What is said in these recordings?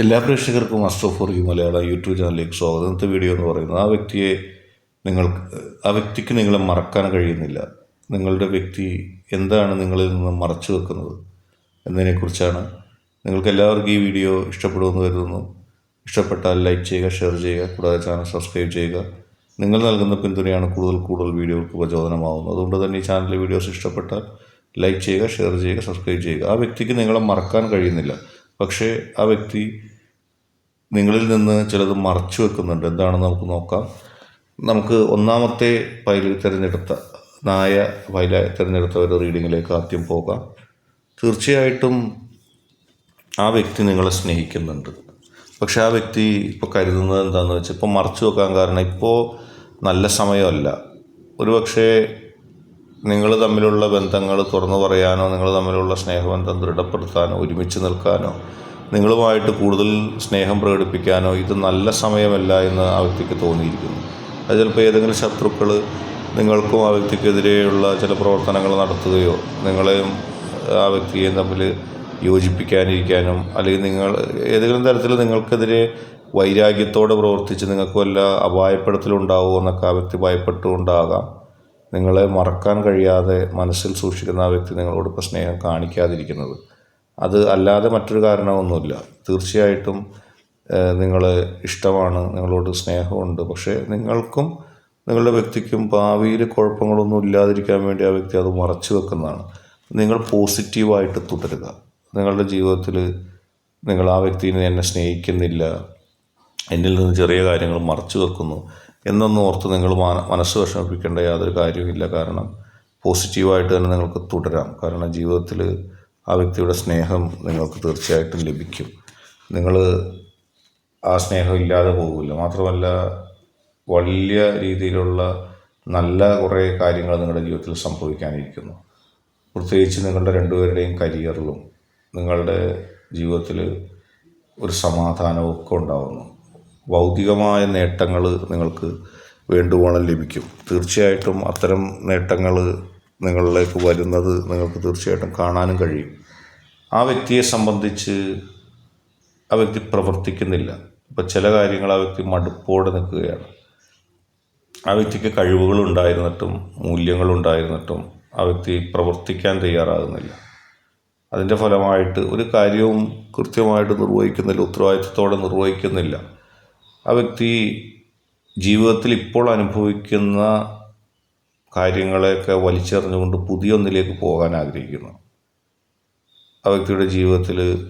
എല്ലാ പ്രേക്ഷകർക്കും astro for you മലയാള യൂട്യൂബ് ചാനലിലേക്ക് സ്വാഗതം. ഇന്നത്തെ വീഡിയോ എന്ന് പറയുന്നത് ആ വ്യക്തിയെ നിങ്ങൾക്ക് ആ വ്യക്തിക്ക് നിങ്ങളെ മറക്കാൻ കഴിയുന്നില്ല. നിങ്ങളുടെ വ്യക്തി എന്താണ് നിങ്ങളിൽ നിന്ന് മറച്ചു വെക്കുന്നത് എന്നതിനെക്കുറിച്ചാണ് നിങ്ങൾക്ക് എല്ലാവർക്കും ഈ വീഡിയോ ഇഷ്ടപ്പെടുമെന്ന് കരുതുന്നു. ഇഷ്ടപ്പെട്ടാൽ ലൈക്ക് ചെയ്യുക ഷെയർ ചെയ്യുക കൂടാതെ ചാനൽ സബ്സ്ക്രൈബ് ചെയ്യുക. നിങ്ങൾ നൽകുന്ന പിന്തുണയാണ് കൂടുതൽ കൂടുതൽ വീഡിയോകൾക്ക് പ്രചോദനമാവുന്നത്. അതുകൊണ്ട് തന്നെ ഈ ചാനലിലെ വീഡിയോസ് ഇഷ്ടപ്പെട്ടാൽ ലൈക്ക് ചെയ്യുക ഷെയർ ചെയ്യുക സബ്സ്ക്രൈബ് ചെയ്യുക. ആ വ്യക്തിക്ക് നിങ്ങളെ മറക്കാൻ കഴിയുന്നില്ല. പക്ഷേ ആ വ്യക്തി നിങ്ങളിൽ നിന്ന് ചിലത് മറച്ചു വെക്കുന്നുണ്ട്. എന്താണെന്ന് നമുക്ക് നോക്കാം. നമുക്ക് ഒന്നാമത്തെ ഫയലിൽ തിരഞ്ഞെടുത്ത നായ ഫയല തിരഞ്ഞെടുത്ത ഒരു റീഡിങ്ങിലേക്ക് ആദ്യം പോകാം. തീർച്ചയായിട്ടും ആ വ്യക്തി നിങ്ങളെ സ്നേഹിക്കുന്നുണ്ട്. പക്ഷെ ആ വ്യക്തി ഇപ്പോൾ കരുതുന്നത് എന്താണെന്ന് വെച്ചാൽ ഇപ്പോൾ മറച്ചു വെക്കാൻ കാരണം ഇപ്പോൾ നല്ല സമയമല്ല. ഒരുപക്ഷെ നിങ്ങൾ തമ്മിലുള്ള ബന്ധങ്ങൾ തുറന്നു പറയാനോ നിങ്ങൾ തമ്മിലുള്ള സ്നേഹബന്ധം ദൃഢപ്പെടുത്താനോ ഒരുമിച്ച് നിൽക്കാനോ നിങ്ങളുമായിട്ട് കൂടുതൽ സ്നേഹം പ്രകടിപ്പിക്കാനോ ഇത് നല്ല സമയമല്ല എന്ന് ആ വ്യക്തിക്ക് തോന്നിയിരിക്കുന്നു. അത് ചിലപ്പോൾ ഏതെങ്കിലും ശത്രുക്കൾ നിങ്ങൾക്കും ആ വ്യക്തിക്കെതിരെയുള്ള ചില പ്രവർത്തനങ്ങൾ നടത്തുകയോ നിങ്ങളെയും ആ വ്യക്തിയെയും തമ്മിൽ യോജിപ്പിക്കാനിരിക്കാനും അല്ലെങ്കിൽ നിങ്ങൾ ഏതെങ്കിലും തരത്തിൽ നിങ്ങൾക്കെതിരെ വൈരാഗ്യത്തോടെ പ്രവർത്തിച്ച് നിങ്ങൾക്ക് വല്ല അപായപ്പെടുത്തലുണ്ടാവുമോ എന്നൊക്കെ ആ വ്യക്തി ഭയപ്പെട്ടുകൊണ്ടാകാം. നിങ്ങളെ മറക്കാൻ കഴിയാതെ മനസ്സിൽ സൂക്ഷിക്കുന്ന ആ വ്യക്തി നിങ്ങളോട് സ്നേഹം കാണിക്കാതിരിക്കുന്നത്. അത് അല്ലാതെ മറ്റൊരു കാരണമൊന്നുമില്ല. തീർച്ചയായിട്ടും നിങ്ങൾ ഇഷ്ടമാണ് നിങ്ങളോട് സ്നേഹമുണ്ട്. പക്ഷേ നിങ്ങൾക്കും നിങ്ങളുടെ വ്യക്തിക്കും ഭാവിയിൽ കുഴപ്പങ്ങളൊന്നും ഇല്ലാതിരിക്കാൻ വേണ്ടി ആ വ്യക്തി അത് മറച്ചു വെക്കുന്നതാണ്. നിങ്ങൾ പോസിറ്റീവായിട്ട് തുടരുക. നിങ്ങളുടെ ജീവിതത്തിൽ നിങ്ങൾ ആ വ്യക്തിയെ എന്നെ സ്നേഹിക്കുന്നില്ല. എന്നിൽ നിന്ന് ചെറിയ കാര്യങ്ങൾ മറച്ചു വെക്കുന്നു. എന്നൊന്നും ഓർത്ത് നിങ്ങൾ മാന മനസ്സ് വിഷമിപ്പിക്കേണ്ട യാതൊരു കാര്യവുമില്ല കാരണം പോസിറ്റീവായിട്ട് തന്നെ നിങ്ങൾക്ക് തുടരാം. കാരണം ജീവിതത്തിൽ ആ വ്യക്തിയുടെ സ്നേഹം നിങ്ങൾക്ക് തീർച്ചയായിട്ടും ലഭിക്കും. നിങ്ങൾ ആ സ്നേഹം ഇല്ലാതെ പോകില്ല മാത്രമല്ല വലിയ രീതിയിലുള്ള നല്ല കുറേ കാര്യങ്ങൾ നിങ്ങളുടെ ജീവിതത്തിൽ സംഭവിക്കാനിരിക്കുന്നു. പ്രത്യേകിച്ച് നിങ്ങളുടെ രണ്ടുപേരുടെയും കരിയറിലും നിങ്ങളുടെ ജീവിതത്തിൽ ഒരു സമാധാനവും ഒക്കെ ഉണ്ടാകുന്നു ഭൗതികമായ നേട്ടങ്ങൾ നിങ്ങൾക്ക് വേണ്ടുവോളം ലഭിക്കും. തീർച്ചയായിട്ടും അത്തരം നേട്ടങ്ങൾ നിങ്ങളിലേക്ക് വരുന്നത് നിങ്ങൾക്ക് തീർച്ചയായിട്ടും കാണാനും കഴിയും. ആ വ്യക്തിയെ സംബന്ധിച്ച് ആ വ്യക്തി പ്രവർത്തിക്കുന്നില്ല. ഇപ്പോൾ ചില കാര്യങ്ങൾ ആ വ്യക്തി മടുപ്പോടെ നിൽക്കുകയാണ്. ആ വ്യക്തിക്ക് കഴിവുകളുണ്ടായിരുന്നിട്ടും മൂല്യങ്ങളുണ്ടായിരുന്നിട്ടും ആ വ്യക്തി പ്രവർത്തിക്കാൻ തയ്യാറാകുന്നില്ല. അതിന്റെ ഫലമായിട്ട് ഒരു കാര്യവും കൃത്യമായിട്ട് നിർവഹിക്കുന്നില്ല ഉത്തരവാദിത്വത്തോടെ നിർവഹിക്കുന്നില്ല. ആ വ്യക്തി ജീവിതത്തിൽ ഇപ്പോൾ അനുഭവിക്കുന്ന കാര്യങ്ങളെയൊക്കെ വലിച്ചെറിഞ്ഞുകൊണ്ട് പുതിയൊന്നിലേക്ക് പോകാൻ ആഗ്രഹിക്കുന്നു. ആ വ്യക്തിയുടെ ജീവിതത്തിൽ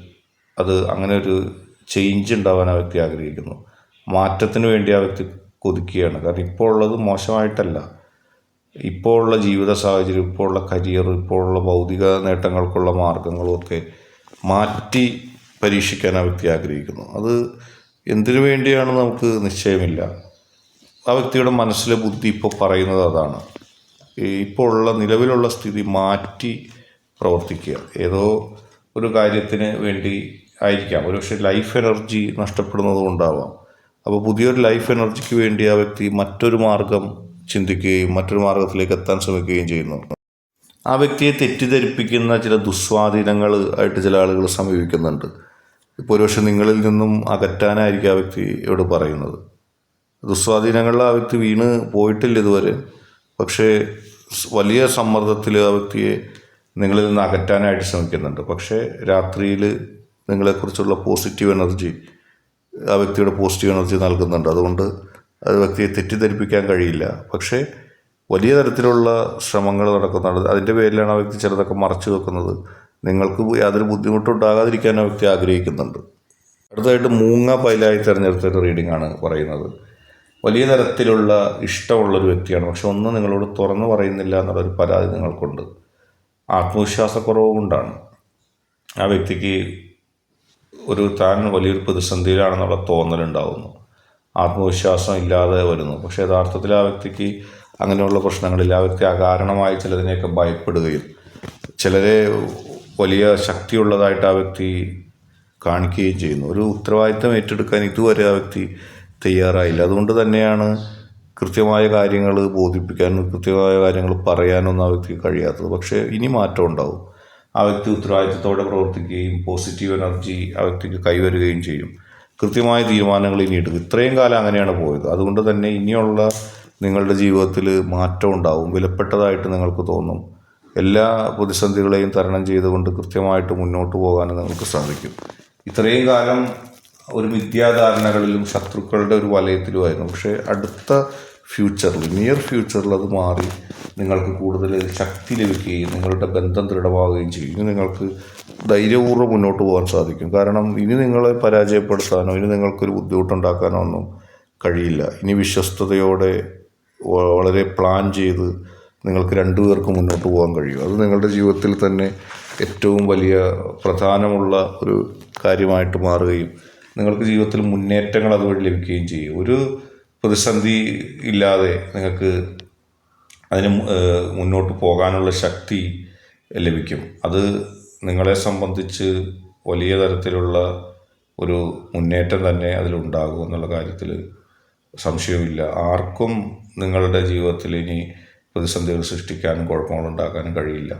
അത് അങ്ങനെ ഒരു ചേഞ്ച് ഉണ്ടാവാൻ ആ വ്യക്തി ആഗ്രഹിക്കുന്നു. മാറ്റത്തിന് വേണ്ടി ആ വ്യക്തി കൊതിക്കുകയാണ്. കാരണം ഇപ്പോൾ ഉള്ളത് മോശമായിട്ടല്ല. ഇപ്പോൾ ഉള്ള ജീവിത സാഹചര്യം ഇപ്പോൾ ഉള്ള കരിയർ ഇപ്പോൾ ഉള്ള ഭൗതിക നേട്ടങ്ങൾക്കുള്ള മാർഗങ്ങളും ഒക്കെ മാറ്റി പരീക്ഷിക്കാൻ ആ വ്യക്തി ആഗ്രഹിക്കുന്നു. അത് എന്തിനു വേണ്ടിയാണ് നമുക്ക് നിശ്ചയമില്ല? ആ വ്യക്തിയുടെ മനസ്സിലെ ബുദ്ധി ഇപ്പോൾ പറയുന്നത് അതാണ്. ഇപ്പോൾ ഉള്ള നിലവിലുള്ള സ്ഥിതി മാറ്റി പ്രവർത്തിക്കുക. ഏതോ ഒരു കാര്യത്തിന് വേണ്ടി ആയിരിക്കാം. ഒരുപക്ഷെ ലൈഫ് എനർജി നഷ്ടപ്പെടുന്നത് കൊണ്ടാവാം. അപ്പോൾ പുതിയൊരു ലൈഫ് എനർജിക്ക് വേണ്ടി ആ വ്യക്തി മറ്റൊരു മാർഗം ചിന്തിക്കുകയും മറ്റൊരു മാർഗത്തിലേക്ക് എത്താൻ ശ്രമിക്കുകയും ചെയ്യുന്നു. ആ വ്യക്തിയെ തെറ്റിദ്ധരിപ്പിക്കുന്ന ചില ദുസ്വാധീനങ്ങൾ ആയിട്ട് ചില ആളുകൾ സമീപിക്കുന്നുണ്ട്. ഇപ്പോൾ നിങ്ങളിൽ നിന്നും അകറ്റാനായിരിക്കും ആ വ്യക്തിയോട് പറയുന്നത്. ദുസ്വാധീനങ്ങളിൽ ആ വ്യക്തി വീണ് പോയിട്ടില്ല ഇതുവരെ. പക്ഷേ വലിയ സമ്മർദ്ദത്തിൽ ആ വ്യക്തിയെ നിങ്ങളിൽ നിന്ന് അകറ്റാനായിട്ട് ശ്രമിക്കുന്നുണ്ട്. പക്ഷേ രാത്രിയിൽ നിങ്ങളെക്കുറിച്ചുള്ള പോസിറ്റീവ് എനർജി ആ വ്യക്തിയുടെ പോസിറ്റീവ് എനർജി നൽകുന്നുണ്ട്. അതുകൊണ്ട് ആ വ്യക്തിയെ തെറ്റിദ്ധരിപ്പിക്കാൻ കഴിയില്ല. പക്ഷേ വലിയ തരത്തിലുള്ള ശ്രമങ്ങൾ നടക്കുന്നുണ്ട്. അതിന്റെ പേരിലാണ് ആ വ്യക്തി ചിലതൊക്കെ മറച്ചു വെക്കുന്നത്. നിങ്ങൾക്ക് യാതൊരു ബുദ്ധിമുട്ടും ഉണ്ടാകാതിരിക്കാൻ ആ വ്യക്തി ആഗ്രഹിക്കുന്നുണ്ട്. അടുത്തതായിട്ട് മൂങ്ങ പൈലായി തിരഞ്ഞെടുത്ത ഒരു റീഡിംഗ് ആണ് പറയുന്നത്. വലിയ തരത്തിലുള്ള ഇഷ്ടമുള്ളൊരു വ്യക്തിയാണ്. പക്ഷെ ഒന്നും നിങ്ങളോട് തുറന്നു പറയുന്നില്ല എന്നുള്ളൊരു പരാതി നിങ്ങൾക്കുണ്ട്. ആത്മവിശ്വാസക്കുറവ് കൊണ്ടാണ്. ആ വ്യക്തിക്ക് ഒരു താൻ വലിയൊരു പ്രതിസന്ധിയിലാണെന്നുള്ള തോന്നലുണ്ടാവുന്നു. ആത്മവിശ്വാസം ഇല്ലാതെ വരുന്നു. പക്ഷേ യഥാർത്ഥത്തിൽ ആ വ്യക്തിക്ക് അങ്ങനെയുള്ള പ്രശ്നങ്ങളില്ല ആ വ്യക്തി അകാരണമായി ചിലതിനെയൊക്കെ ഭയപ്പെടുകയും ചിലരെ വലിയ ശക്തിയുള്ളതായിട്ട് ആ വ്യക്തി കാണിക്കുകയും ചെയ്യുന്നു. ഒരു ഉത്തരവാദിത്തം ഏറ്റെടുക്കാൻ ഇതുവരെ ആ വ്യക്തി തയ്യാറായില്ല. അതുകൊണ്ട് തന്നെയാണ് കൃത്യമായ കാര്യങ്ങൾ ബോധിപ്പിക്കാനും കൃത്യമായ കാര്യങ്ങൾ പറയാനൊന്നും ആ വ്യക്തിക്ക് കഴിയാത്തത്. പക്ഷേ ഇനി മാറ്റം ഉണ്ടാവും. ആ വ്യക്തി ഉത്തരവാദിത്തത്തോടെ പ്രവർത്തിക്കുകയും പോസിറ്റീവ് എനർജി ആ വ്യക്തിക്ക് കൈവരുകയും ചെയ്യും. കൃത്യമായ തീരുമാനങ്ങൾ ഇനി എടുക്കും. ഇത്രയും കാലം അങ്ങനെയാണ് പോയത്. അതുകൊണ്ട് തന്നെ ഇനിയുള്ള നിങ്ങളുടെ ജീവിതത്തിൽ മാറ്റം ഉണ്ടാവും. വിലപ്പെട്ടതായിട്ട് നിങ്ങൾക്ക് തോന്നും. എല്ലാ പ്രതിസന്ധികളെയും തരണം ചെയ്തുകൊണ്ട് കൃത്യമായിട്ട് മുന്നോട്ട് പോകാൻ നിങ്ങൾക്ക് സാധിക്കും. ഇത്രയും കാലം ഒരു മിഥ്യാധാരണകളിലും ശത്രുക്കളുടെ ഒരു വലയത്തിലുമായിരുന്നു. പക്ഷേ അടുത്ത ഫ്യൂച്ചറിൽ നിയർ ഫ്യൂച്ചറിൽ അത് മാറി നിങ്ങൾക്ക് കൂടുതൽ ശക്തി ലഭിക്കുകയും നിങ്ങളുടെ ബന്ധം ദൃഢമാവുകയും ചെയ്യും. നിങ്ങൾക്ക് ധൈര്യപൂർവം മുന്നോട്ട് പോകാൻ സാധിക്കും. കാരണം ഇനി നിങ്ങളെ പരാജയപ്പെടുത്താനോ ഇനി നിങ്ങൾക്കൊരു ബുദ്ധിമുട്ടുണ്ടാക്കാനോ ഒന്നും കഴിയില്ല. ഇനി വിശ്വസ്തയോടെ വളരെ പ്ലാൻ ചെയ്ത് നിങ്ങൾക്ക് രണ്ടു പേർക്ക് മുന്നോട്ട് പോകാൻ കഴിയും. അത് നിങ്ങളുടെ ജീവിതത്തിൽ തന്നെ ഏറ്റവും വലിയ പ്രധാനമുള്ള ഒരു കാര്യമായിട്ട് മാറുകയും നിങ്ങൾക്ക് ജീവിതത്തിൽ മുന്നേറ്റങ്ങൾ അതുവഴി ലഭിക്കുകയും ചെയ്യും. ഒരു പ്രതിസന്ധി ഇല്ലാതെ നിങ്ങൾക്ക് അതിന് മുന്നോട്ട് പോകാനുള്ള ശക്തി ലഭിക്കും. അത് നിങ്ങളെ സംബന്ധിച്ച് വലിയ തരത്തിലുള്ള ഒരു മുന്നേറ്റം തന്നെ അതിലുണ്ടാകും എന്നുള്ള കാര്യത്തിൽ സംശയമില്ല ആർക്കും നിങ്ങളുടെ ജീവിതത്തിൽ ഇനി പ്രതിസന്ധികൾ സൃഷ്ടിക്കാനും കുഴപ്പങ്ങൾ ഉണ്ടാക്കാനും കഴിയില്ല.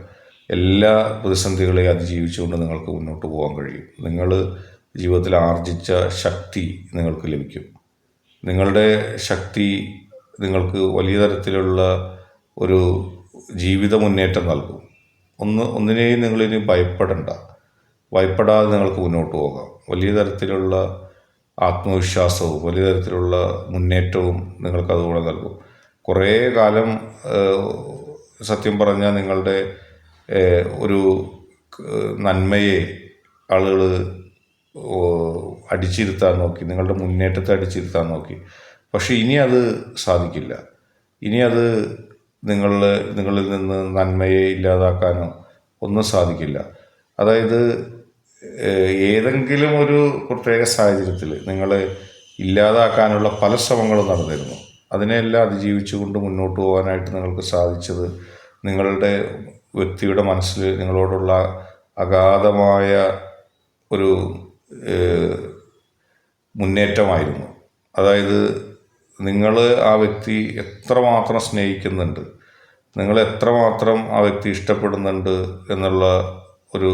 എല്ലാ പ്രതിസന്ധികളെയും അതിജീവിച്ചുകൊണ്ട് നിങ്ങൾക്ക് മുന്നോട്ട് പോകാൻ കഴിയും. നിങ്ങൾ ജീവിതത്തിൽ ആർജിച്ച ശക്തി നിങ്ങൾക്ക് ലഭിക്കും. നിങ്ങളുടെ ശക്തി നിങ്ങൾക്ക് വലിയ തരത്തിലുള്ള ഒരു ജീവിത മുന്നേറ്റം നൽകും. ഒന്ന് ഒന്നിനെയും നിങ്ങളിനി ഭയപ്പെടണ്ട. ഭയപ്പെടാതെ നിങ്ങൾക്ക് മുന്നോട്ട് പോകാം. വലിയ തരത്തിലുള്ള ആത്മവിശ്വാസവും വലിയ തരത്തിലുള്ള മുന്നേറ്റവും നിങ്ങൾക്കതുപോലെ നൽകും. കുറേ കാലം സത്യം പറഞ്ഞാൽ നിങ്ങളുടെ ഒരു നന്മയെ ആളുകൾ അടിച്ചിരുത്താൻ നോക്കി നിങ്ങളുടെ മുന്നേറ്റത്തെ അടിച്ചിരുത്താൻ നോക്കി. പക്ഷേ ഇനി അത് സാധിക്കില്ല. ഇനി അത് നിങ്ങളുടെ നിങ്ങളിൽ നിന്ന് നന്മയെ ഇല്ലാതാക്കാനോ ഒന്നും സാധിക്കില്ല. അതായത് ഏതെങ്കിലും ഒരു പ്രത്യേക സാഹചര്യത്തിൽ നിങ്ങളെ ഇല്ലാതാക്കാനുള്ള പല ശ്രമങ്ങളും നടന്നിരുന്നു. അതിനെല്ലാം അതിജീവിച്ചുകൊണ്ട് മുന്നോട്ട് പോകാനായിട്ട് നിങ്ങൾക്ക് സാധിച്ചത് നിങ്ങളുടെ വ്യക്തിയുടെ മനസ്സിൽ നിങ്ങളോടുള്ള അഗാധമായ ഒരു മുന്നേറ്റമായിരുന്നു. അതായത് നിങ്ങൾ ആ വ്യക്തി എത്രമാത്രം സ്നേഹിക്കുന്നുണ്ട് നിങ്ങൾ എത്രമാത്രം ആ വ്യക്തി ഇഷ്ടപ്പെടുന്നുണ്ട് എന്നുള്ള ഒരു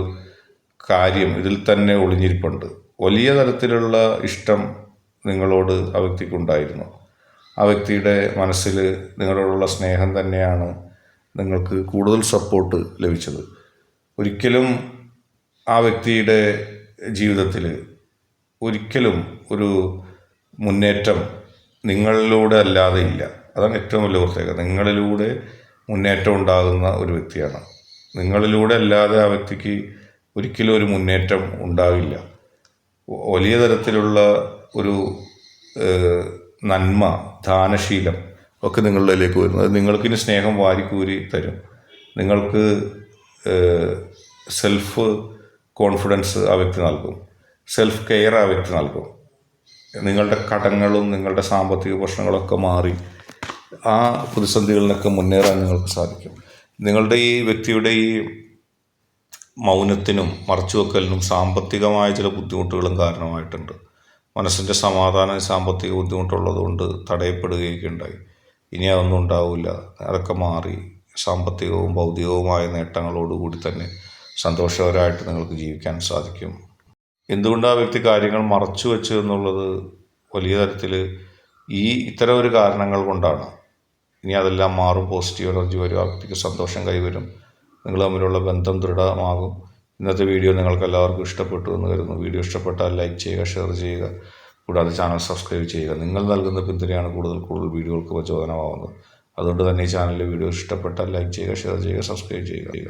കാര്യം ഇതിൽ തന്നെ ഒളിഞ്ഞിരിപ്പുണ്ട്. വലിയ തരത്തിലുള്ള ഇഷ്ടം നിങ്ങളോട് ആ വ്യക്തിക്കുണ്ടായിരുന്നു. ആ വ്യക്തിയുടെ മനസ്സിൽ നിങ്ങളോടുള്ള സ്നേഹം തന്നെയാണ് നിങ്ങൾക്ക് കൂടുതൽ സപ്പോർട്ട് ലഭിച്ചത്. ഒരിക്കലും ആ വ്യക്തിയുടെ ജീവിതത്തിൽ ഒരിക്കലും ഒരു മുന്നേറ്റം നിങ്ങളിലൂടെ അല്ലാതെ ഇല്ല. അതാണ് ഏറ്റവും വലിയ പ്രത്യേകത. നിങ്ങളിലൂടെ മുന്നേറ്റം ഉണ്ടാകുന്ന ഒരു വ്യക്തിയാണ്. നിങ്ങളിലൂടെ അല്ലാതെ ആ വ്യക്തിക്ക് ഒരിക്കലും ഒരു മുന്നേറ്റം ഉണ്ടാവില്ല. വലിയ തരത്തിലുള്ള ഒരു നന്മ ദാനശീലം ഒക്കെ നിങ്ങളിലേക്ക് അത് നിങ്ങൾക്കിനി സ്നേഹം വാരിക്കൂരി തരും. നിങ്ങൾക്ക് സെൽഫ് കോൺഫിഡൻസ് ആ വ്യക്തി നൽകും. സെൽഫ് കെയർ ആ വ്യക്തി നൽകും. നിങ്ങളുടെ കടങ്ങളും നിങ്ങളുടെ സാമ്പത്തിക പ്രശ്നങ്ങളൊക്കെ മാറി ആ പ്രതിസന്ധികളിൽ നിന്നൊക്കെ മുന്നേറാൻ നിങ്ങൾക്ക് സാധിക്കും. നിങ്ങളുടെ ഈ വ്യക്തിയുടെ ഈ മൗനത്തിനും മറച്ചുവെക്കലിനും സാമ്പത്തികമായ ചില ബുദ്ധിമുട്ടുകളും കാരണമായിട്ടുണ്ട്. മനസ്സിന്റെ സമാധാനം സാമ്പത്തിക ബുദ്ധിമുട്ടുള്ളതുകൊണ്ട് തടയപ്പെടുകയൊക്കെ ഉണ്ടായി ഇനി അതൊന്നും ഉണ്ടാവില്ല. അതൊക്കെ മാറി സാമ്പത്തികവും ഭൗതികവുമായ നേട്ടങ്ങളോടുകൂടി തന്നെ സന്തോഷകരമായിട്ട് നിങ്ങൾക്ക് ജീവിക്കാൻ സാധിക്കും. എന്തുകൊണ്ട് ആ വ്യക്തി കാര്യങ്ങൾ മറച്ചു വെച്ചു എന്നുള്ളത് വലിയ തരത്തിൽ ഈ ഇത്തരം ഒരു കാരണങ്ങൾ കൊണ്ടാണ്. ഇനി അതെല്ലാം മാറും പോസിറ്റീവ് എനർജി വരും ആ വ്യക്തിക്ക് സന്തോഷം കൈവരും നിങ്ങൾ തമ്മിലുള്ള ബന്ധം ദൃഢമാകും. ഇന്നത്തെ വീഡിയോ നിങ്ങൾക്ക് എല്ലാവർക്കും ഇഷ്ടപ്പെട്ടു എന്ന് കരുതുന്നു. വീഡിയോ ഇഷ്ടപ്പെട്ടാൽ ലൈക്ക് ചെയ്യുക ഷെയർ ചെയ്യുക. കൂടാതെ ചാനൽ സബ്സ്ക്രൈബ് ചെയ്യുക. നിങ്ങൾ നൽകുന്ന പിന്തുണയാണ് കൂടുതൽ കൂടുതൽ വീഡിയോകൾക്ക് പ്രചോദനമാവുന്നത്. അതുകൊണ്ട് തന്നെ ഈ ചാനലിലെ വീഡിയോ ഇഷ്ടപ്പെട്ടാൽ ലൈക്ക് ചെയ്യുക ഷെയർ ചെയ്യുക സബ്സ്ക്രൈബ് ചെയ്യുക.